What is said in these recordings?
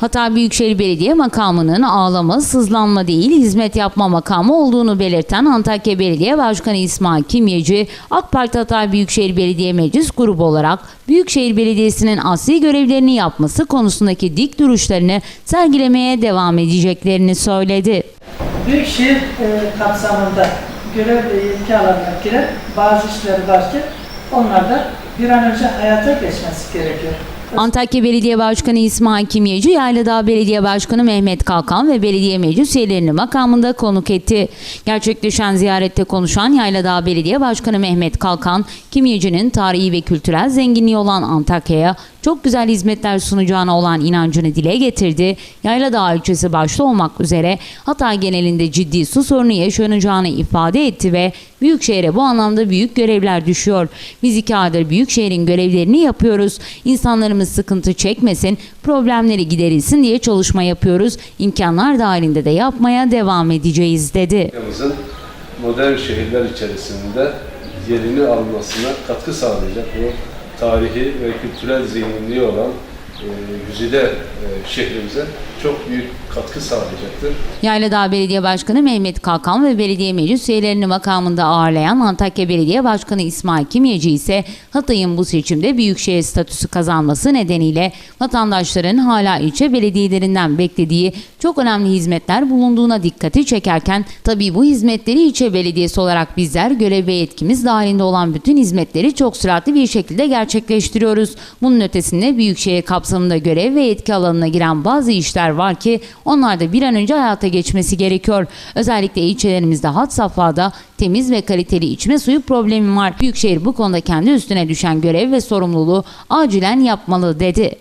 Hatay Büyükşehir Belediye makamının ağlama, sızlanma değil hizmet yapma makamı olduğunu belirten Antakya Belediye Başkanı İsmail Kimyeci, AK Parti Hatay Büyükşehir Belediye Meclis Grubu olarak Büyükşehir Belediyesi'nin asli görevlerini yapması konusundaki dik duruşlarını sergilemeye devam edeceklerini söyledi. Büyükşehir e, kapsamında görev ve yetki alanına giren bazı işler var ki onlar da bir an önce hayata geçmesi gerekiyor. Antakya Belediye Başkanı İsmail Kimyeci, Yayladağ Belediye Başkanı Mehmet Kalkan ve belediye meclis üyelerini makamında konuk etti. Gerçekleşen ziyarette konuşan Yayladağ Belediye Başkanı Mehmet Kalkan, Kimyeci'nin tarihi ve kültürel zenginliği olan Antakya'ya çok güzel hizmetler sunacağına olan inancını dile getirdi. Yayladağ ilçesi başta olmak üzere Hatay genelinde ciddi su sorunu yaşanacağını ifade etti ve Büyükşehir'e bu anlamda büyük görevler düşüyor. Biz iki aydır Büyükşehir'in görevlerini yapıyoruz. İnsanlarımız sıkıntı çekmesin, problemleri giderilsin diye çalışma yapıyoruz. İmkanlar dahilinde de yapmaya devam edeceğiz dedi. Modern şehirler içerisinde yerini almasına katkı sağlayacak bu tarihi ve kültürel zenginliği olan güzide e, şehrimize çok büyük katkı sağlayacaktır. Yayladağ Belediye Başkanı Mehmet Kalkan ve belediye meclis üyelerini makamında ağırlayan Antakya Belediye Başkanı İsmail Kimyeci ise Hatay'ın bu seçimde büyükşehir statüsü kazanması nedeniyle vatandaşların hala ilçe belediyelerinden beklediği çok önemli hizmetler bulunduğuna dikkati çekerken tabii bu hizmetleri ilçe belediyesi olarak bizler görev ve yetkimiz dahilinde olan bütün hizmetleri çok süratli bir şekilde gerçekleştiriyoruz. Bunun ötesinde büyükşehir kapsamında görev ve yetki alanına giren bazı işler var ki onlar da bir an önce hayata geçmesi gerekiyor. Özellikle ilçelerimizde had safhada temiz ve kaliteli içme suyu problemi var. Büyükşehir bu konuda kendi üstüne düşen görev ve sorumluluğu acilen yapmalı dedi.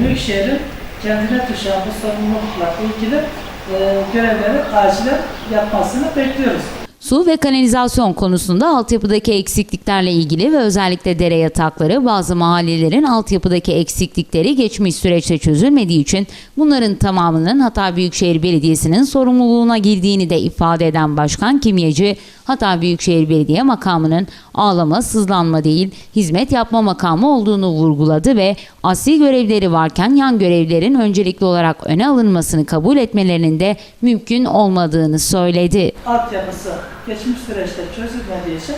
Büyükşehir'in kendine düşen bu sorumlulukla ilgili e, görevleri acilen yapmasını bekliyoruz. Su ve kanalizasyon konusunda altyapıdaki eksikliklerle ilgili ve özellikle dere yatakları bazı mahallelerin altyapıdaki eksiklikleri geçmiş süreçte çözülmediği için bunların tamamının Hatay Büyükşehir Belediyesi'nin sorumluluğuna girdiğini de ifade eden Başkan Kimyeci, Hatay Büyükşehir Belediye makamının ağlama, sızlanma değil, hizmet yapma makamı olduğunu vurguladı ve asli görevleri varken yan görevlerin öncelikli olarak öne alınmasını kabul etmelerinin de mümkün olmadığını söyledi. Altyapısı geçmiş süreçte çözülmediği için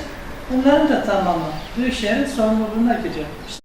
bunların da tamamı Büyükşehir'in sorumluluğuna giriyor. İşte